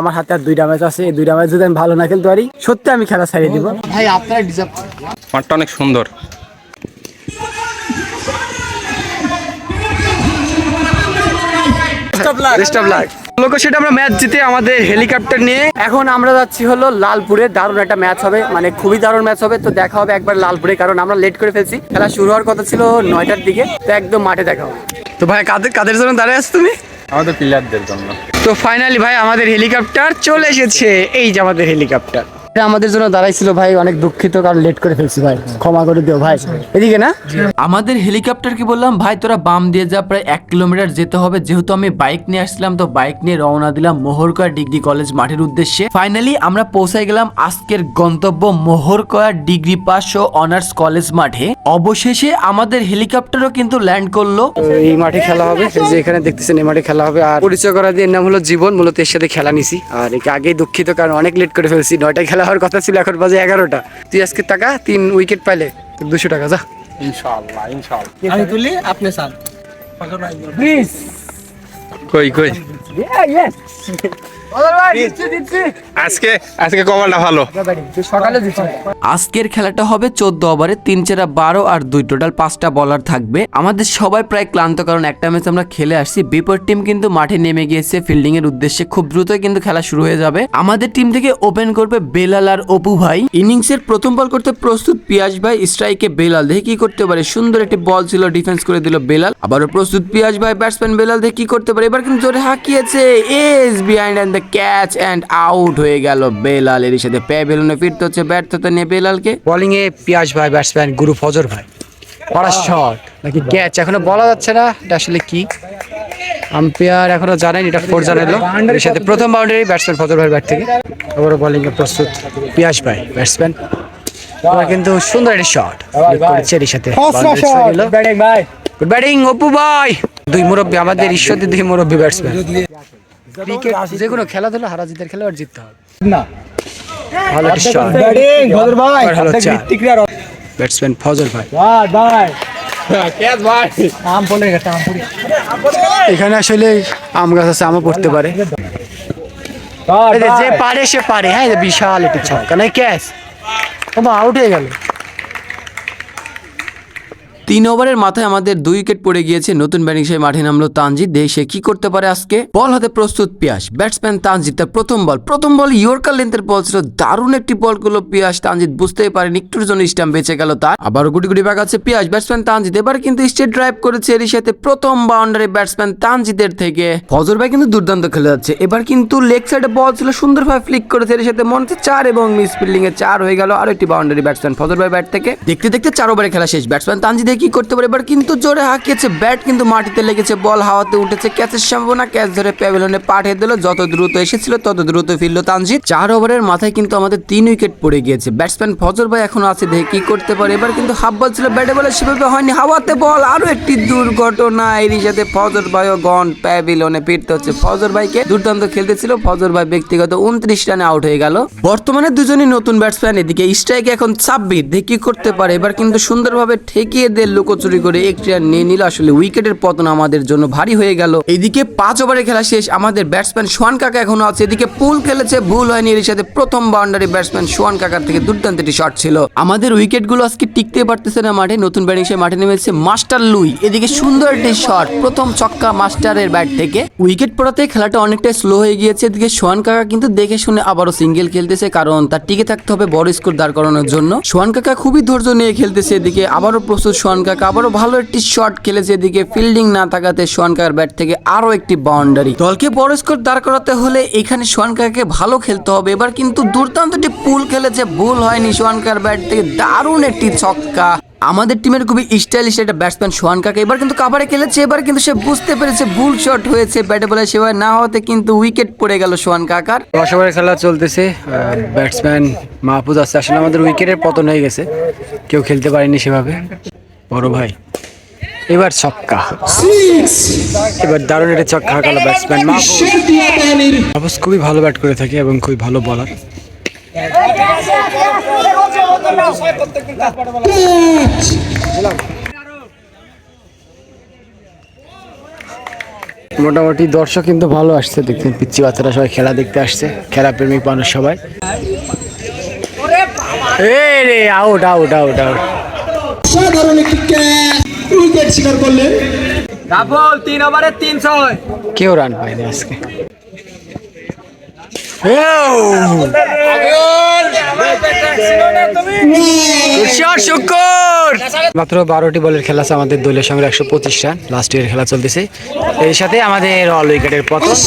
আমার হাতে আর দুইটা ম্যাচ আছে এই দুইটা ম্যাচ যদি আমি ভালো না খেলতে পারি সত্যি আমি খেলা ছাড়িয়ে দিব। ভাই আপনারা ডিজার্ভ মাঠটা অনেক সুন্দর। বেস্ট অফ লাক আমরা ম্যাচ জিতে আমাদের হেলিকপ্টার নিয়ে। এখন আমরা যাচ্ছি হলো লালপুরে দারুণ একটা ম্যাচ হবে মানে খুবই দারুণ ম্যাচ হবে তো দেখা হবে একবার লালপুরে কারণ আমরা লেট করে ফেলছি। খেলা শুরু হওয়ার কথা ছিল নয়টার দিকে তো একদম মাঠে দেখা হবে। তো ভাই কাদের কাদের জন্য দাঁড়িয়ে আছো তুমি? আমাদের প্লেয়ারদের জন্য। তো ফাইনালি ভাই আমাদের হেলিকপ্টার চলে এসেছে। এই যে আমাদের হেলিকপ্টার আমাদের জন্য দাঁড়াইছিল ভাই অনেক দুঃখিত কারণ লেট করে ফেলছি ভাই। ক্ষমা করে দিও ভাই। এদিকে না? আমাদের হেলিকপ্টারকে বললাম ভাই তোরা বাম দিয়ে যা প্রায় এক কিলোমিটার যেতে হবে। যেহেতু আমি বাইক নিয়ে আসছিলাম তো বাইক নিয়ে রওনা দিলাম মোহরকয়া ডিগ্রি কলেজ মাঠের উদ্দেশ্যে। ফাইনালি আমরা পৌঁছাই গেলাম আজকের গন্তব্য মোহরকয়া ডিগ্রি পাস ও অনার্স কলেজ মাঠে। অবশেষে আমাদের হেলিকপ্টারও কিন্তু ল্যান্ড করল। এই মাঠে খেলা হবে। যে এখানে দেখতেছেন এই মাঠে খেলা হবে। আর পরিচয় করা দিয়ে নাম হলো জীবন। মূলত এর সাথে খেলা নিছি। আর একে আগেই দুঃখিত কারণ অনেক লেট করে ফেলছি। নয়টায় খেলা হওয়ার কথা ছিল এখন বাজে এগারোটা। তুই আজকে টাকা তিন উইকেট পাইলে দুশো টাকা যা। ইনশাআল্লাহ ইনশাআল্লাহ। আমি তুলি আপনি স্যার প্লিজ কই কই? আজকে আজকে কপালটা ভালো। সকালে দিচ্ছি আজকের খেলাটা হবে চোদ্দ ওভারে তিন চারা বারো আর দুই টোটাল পাঁচটা বলার থাকবে। আমাদের সবাই প্রায় ক্লান্ত কারণ একটা ম্যাচ আমরা খেলে আসছি। বিপরীত টিম কিন্তু মাঠে নেমে গিয়েছে। ফিল্ডিং এর উদ্দেশ্যে খুব দ্রুতই কিন্তু খেলা শুরু হয়ে যাবে। আমাদের টিম থেকে ওপেন করবে বেলাল আর অপু ভাই। ইনিংসের প্রথম বল করতে প্রস্তুত পিয়াস ভাই। স্ট্রাইকে বেলাল দেখে কি করতে পারে? সুন্দর একটি বল ছিল ডিফেন্স করে দিল বেলাল। আবারও প্রস্তুত পিয়াস ভাই। ব্যাটসম্যান বেলাল দেখে কি করতে পারে? এবার কিন্তু জোরে হাঁকিয়েছে। S behind and the catch and out হয়ে গেল বেলাল। এর সাথে প্যাভিলনে ফিরতে হচ্ছে ব্যর্থতা নিয়ে বেলালকে। বোলিং এ পিয়াস ভাই ব্যাটসম্যান গুরু ফজর ভাই। বড় শট নাকি ক্যাচ এখনও বলা যাচ্ছে না এটা আসলে কি। আম্পায়ার এখনও জানেন এটা ফোর জানালো। এর সাথে প্রথম বাউন্ডারি ব্যাটসম্যান ফজর ভাই ব্যাট থেকে। আবারও বোলিং এ প্রস্তুত পিয়াস ভাই ব্যাটসম্যান কিন্তু সুন্দর একটি শট করেছে এর সাথে ভাই গুড ব্যাটিং অপু ভাই! দুই মুরব্বী আমাদের ঈশ্বরের দুই মুরব্বী ব্যাটসম্যান ক্রিকেট যে কোনো খেলাধুলা হারা জিতের খেলা আর জিততে হবে। না। ভালো একটি শট ব্যাটিং ফজর ভাই। আর হলো চার। প্রতিক্রিয়া ব্যাটসম্যান ফজর ভাই। ভাই। পড়ে। এখানে আসলে আম গাছ আছে আমও পড়তে পারে। যে- যে পারে সে পারে। হ্যাঁ বিশাল একটি ছক্কা। নাই ক্যাচ ও আউট হয়ে গেল। তিন ওভারের মাথায় আমাদের দুই উইকেট পড়ে গিয়েছে। নতুন ব্যাটিং সে মাঠে নামলো তানজিদ দেখে সে কি করতে পারে আজকে? বল হাতে প্রস্তুত পিয়াস। ব্যাটসম্যান তানজিদ তার প্রথম বল। প্রথম বল ইয়র্কার লেন্থের বল ছিল। দারুণ একটি বল করল পিয়াস। তানজিদ বুঝতেই পারেনি, একটুর জন্য স্টাম্প বেঁচে গেল তার। আবার গুটি গুটি ব্যাগ আছে পিয়াস। ব্যাটসম্যান তানজিদ এবার কিন্তু স্টেট ড্রাইভ করেছে এর সাথে প্রথম বাউন্ডারি ব্যাটসম্যান তানজিদের থেকে। ফজর ভাই কিন্তু দুর্দান্ত খেলে যাচ্ছে। এবার কিন্তু লেগ সাইডে বল ছিল। সুন্দরভাবে ফ্লিক করেছে এর সাথে মনে হচ্ছে চার এবং মিস ফিল্ডিং এ চার হয়ে গেল। আর একটি বাউন্ডারি ব্যাটসম্যান ফজর ভাই ব্যাট থেকে। দেখতে দেখতে চার ওভারে খেলা শেষ। ব্যাটসম্যান তানজিদে কি করতে পারে? এবার কিন্তু জোরে হাঁকিয়েছে ব্যাট, কিন্তু মাটিতে লেগেছে বল, হাওয়াতে উঠেছে ক্যাচের সম্ভাবনা। ক্যাচ ধরে প্যাভিলনে পাঠিয়ে দিল, যত দ্রুত এসেছিল তত দ্রুত ফিরল তানজিদ। চার ওভারের মাথায় কিন্তু আমাদের তিন উইকেট পড়ে গিয়েছে। ব্যাটসম্যান ফজর ভাই এখনও আছে, দেখে কি করতে পারে। এবার কিন্তু হাফ বল ছিল, ব্যাটে বলে সেভাবে হয়নি। হাওয়াতে বল, আরও একটি দুর্ঘটনা। এরই সাথে ফজর ভাইও গন প্যাভিলনে ফিরতে হচ্ছে। ফজর ভাইকে দুর্দান্ত খেলতেছিল। ফজর ভাই ব্যক্তিগত উনত্রিশ রানে আউট হয়ে গেল। বর্তমানে দুজনই নতুন ব্যাটসম্যান, এদিকে স্ট্রাইক এখন ছাব্বিশ। দেখি কি করতে পারে। এবার কিন্তু সুন্দরভাবে ঠেকিয়ে দিয়ে লুকোচুরি করে একটি রান নিয়ে নিল। আসলে উইকেটের পতন আমাদের জন্য ভারী হয়ে গেল। এইদিকে পাঁচ ওভারে খেলা শেষ, আমাদের ব্যাটসম্যান সোহান কাকা এখনও আছে। এদিকে পুল খেলেছে, ভুল হয়নি এর সাথে প্রথম বাউন্ডারি ব্যাটসম্যান সোহান কাকার থেকে দুর্দান্ত একটি শট ছিল। আমাদের উইকেটগুলো আজকে টিকতে পারতেছে না মাঠে, নতুন ব্যাটিং সে মাঠে নেমেছে মাস্টার লুই। এদিকে সুন্দর একটি শট প্রথম ছক্কা মাস্টারের ব্যাট থেকে। উইকেট পড়াতে খেলাটা অনেকটাই স্লো হয়ে গিয়েছে। এদিকে সোহান কাকা কিন্তু দেখে শুনে আবারও সিঙ্গেল খেলতেছে, কারণ তার টিকে থাকতে হবে, বড় স্কোর দাঁড় করানোর জন্য। সোহান কাকা খুবই ধৈর্য নিয়ে খেলতেছে, এদিকে আবারও প্রস্তুত সোহান কাকা। আবারও ভালো একটি শট খেলেছে এদিকে। ফিল্ডিং না থাকাতে সোহান কাকার ব্যাট থেকে আরও একটি বাউন্ডারি দলকে বড় স্কোর দাঁড় করাতে হলে এখানে সোহান কাকাকে ভালো খেলতে হবে। এবার কিন্তু দুর্দান্ত একটি পুল খেলেছে। ভুল হয়নি সোহান কাকার ব্যাট থেকে। দারুণ একটি ছক্কা। আমাদের টিমের খুবই স্টাইলিশ একটা ব্যাটসম্যান সোহান কাকা। এবার কিন্তু কাভারে খেলেছে। এবার কিন্তু সে বুঝতে পেরেছে ভুল শট হয়েছে। ব্যাটে বলে সেভাবে না হতে কিন্তু উইকেট পড়ে গেল সোহান কাকার। দশ খেলা চলতেছে। ব্যাটসম্যান মাহফুজ আছে আসলে আমাদের উইকেটের পতন হয়ে গেছে। কেউ খেলতে পারেনি সেভাবে। বড় ভাই। এবার ছক্কা। এবার দারুণ একটা ছক্কা হাঁকালো ব্যাটসম্যান মাহফুজ খুবই ভালো ব্যাট করে থাকে এবং খুবই ভালো বলার মোটামুটি দর্শক কিন্তু ভালো আসছে, দেখছেন পিচ্ছি বাচ্চারা সবাই খেলা দেখতে আসছে, খেলা প্রেমিক মানুষ সবাই। রে আউট আউট আউট আউট সাধারণ একটি ক্যাচ উইকেট শিকার করলেন। কেউ রান পায়নি আজকে। মাত্র বারোটি বলের খেলা আছে আমাদের দলীয় সঙ্গে একশো পঁচিশ রান লাস্ট ইয়ার খেলা চলতেছে। এর সাথে আমাদের অল উইকেটের উইকেট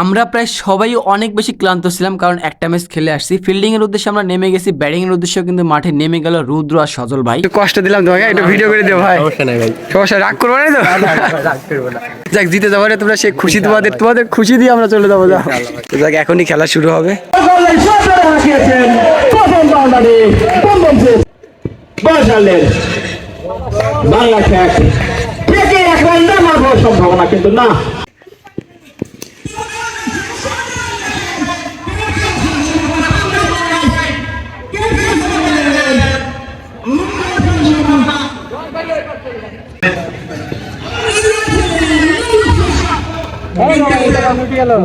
আমরা প্রায় সবাই অনেক বেশি ক্লান্ত ছিলাম কারণ একটা ম্যাচ খেলে আসছি। ফিল্ডিং এর উদ্দেশ্যে আমরা নেমে গেছি ব্যাটিং এর উদ্দেশ্যে কিন্তু মাঠে নেমে গেল রুদ্র আর সজল ভাই। একটু কষ্ট দিলাম তোমাকে একটু ভিডিও করে দিও ভাই। সমস্যা নাই ভাই। সমস্যা রাগ করব না তো? রাগ করব না। যাক জিতে যাব রে তোমরা সে খুশি তোমাদের তোমাদের খুশি দিয়ে আমরা চলে যাব যাক এখনই খেলা শুরু হবে। বাংলা খ্যাক থেকে এক রান্না মারবার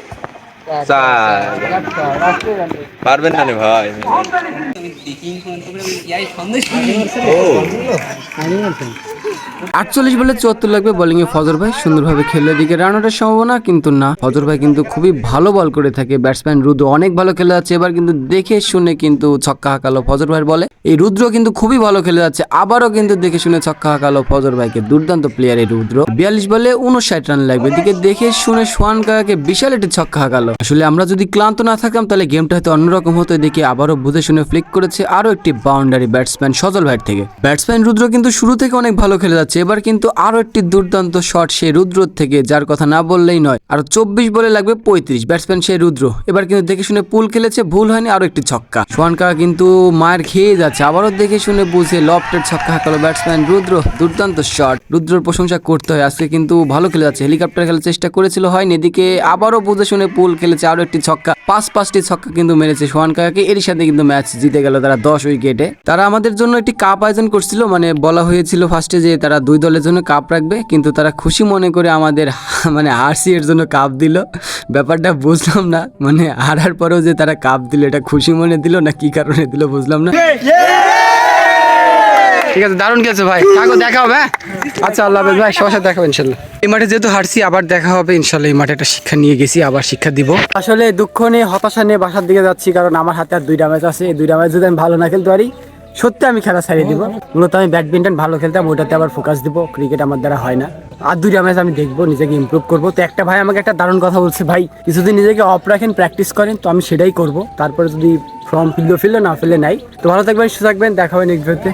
পারবেন না ভাই। আটচল্লিশ বলে চুয়াত্তর লাগবে বোলিং এ ফজর ভাই। সুন্দরভাবে খেলে দিকে রান সম্ভাবনা, কিন্তু না। ফজর ভাই কিন্তু খুবই ভালো বল করে থাকে। ব্যাটসম্যান রুদ্র অনেক ভালো খেলে যাচ্ছে। এবার কিন্তু দেখে শুনে কিন্তু ছক্কা হাঁকালো ফজর ভাইয়ের বলে এই রুদ্র কিন্তু খুবই ভালো খেলে যাচ্ছে। আবারও কিন্তু দেখে শুনে ছক্কা হাঁকালো ফজর ভাইকে। দুর্দান্ত প্লেয়ার এই রুদ্র। বিয়াল্লিশ বলে উনষাট রান লাগবে। এদিকে দেখে শুনে সোয়ান কাকাকে বিশাল একটি ছক্কা হাঁকালো। আসলে আমরা যদি ক্লান্ত না থাকতাম, তাহলে গেমটা হয়তো অন্যরকম হতো। এদিকে আবারও বুঝে শুনে ফ্লিক করেছে আরও একটি বাউন্ডারি ব্যাটসম্যান সজল ভাইয়ের থেকে। ব্যাটসম্যান রুদ্র কিন্তু শুরু থেকে অনেক ভালো খেলে যাচ্ছে, এবার কিন্তু আরও একটি দুর্দান্ত শট সেই রুদ্র থেকে, যার কথা না বললেই নয় আর চব্বিশ বলে লাগবে পঁয়ত্রিশ। ব্যাটসম্যান সেই রুদ্র, এবার কিন্তু দেখে শুনে পুল খেলেছে, ভুল হয়নি আরও একটি ছক্কা। সোহান কাকা কিন্তু মায়ের খেয়ে যাচ্ছে, আবারও দেখে শুনে বুঝে লফটের ছক্কা হাঁকালো ব্যাটসম্যান রুদ্র, দুর্দান্ত শট রুদ্রর প্রশংসা করতে হয়, আজকে কিন্তু ভালো খেলে যাচ্ছে হেলিকপ্টার খেলার চেষ্টা করেছিল, হয়নি, এদিকে আবারও বুঝে শুনে পুল খেলেছে আরও একটি ছক্কা। পাঁচ পাঁচটি ছক্কা কিন্তু মেরেছে সোহান কাকাকে। এরই সাথে কিন্তু ম্যাচ জিতে গেল তারা দশ উইকেটে। তারা আমাদের জন্য একটি কাপ আয়োজন করছিল মানে বলা হয়েছিল ফার্স্টে যে তারা দুই দলের জন্য কাপ রাখবে, কিন্তু তারা খুশি মনে করে আমাদের মানে আরসি এর জন্য কাপ দিল। ব্যাপারটা বুঝলাম না মানে হারার পরেও যে তারা কাপ দিল, এটা খুশি মনে দিল না কি কারণে দিল বুঝলাম না। ঠিক আছে, দারুণ খেলছে ভাই। কাকু, দেখা হবে হ্যাঁ? আচ্ছা আল্লাহ হাফেজ, ভাই, সবার সাথে দেখা হবে, ইনশাল্লাহ। এই মাঠে যেহেতু হারছি, আবার দেখা হবে, ইনশাল্লাহ এই মাঠে একটা শিক্ষা নিয়ে গেছি, আবার শিক্ষা দিব। আসলে দুঃখ নিয়ে, হতাশা নিয়ে বাসার দিকে যাচ্ছি, কারণ আমার হাতে আর দুইটা ম্যাচ আছে। এই দুইটা ম্যাচ যদি আমি ভালো না খেলতে পারি, সত্যি আমি খেলা ছাড়িয়ে দিব। মূলত আমি ব্যাডমিন্টন ভালো খেলতাম ওটাতে আবার ফোকাস দিব। ক্রিকেট আমার দ্বারা হয় না। আর দুইটা ম্যাচ আমি দেখব, নিজেকে ইমপ্রুভ করব। তো একটা ভাই আমাকে একটা দারুণ কথা বলছে, ভাই, কিছুদিন নিজেকে অফ রাখেন প্র্যাকটিস করেন, তো আমি সেটাই করব। তারপরে যদি ফর্ম ফিল্ডও ফিল্ডও না ফেলে নাই। তো ভালো থাকবেন, সুস্থ থাকবেন, দেখা হবে নেক্সট ভিডিওতে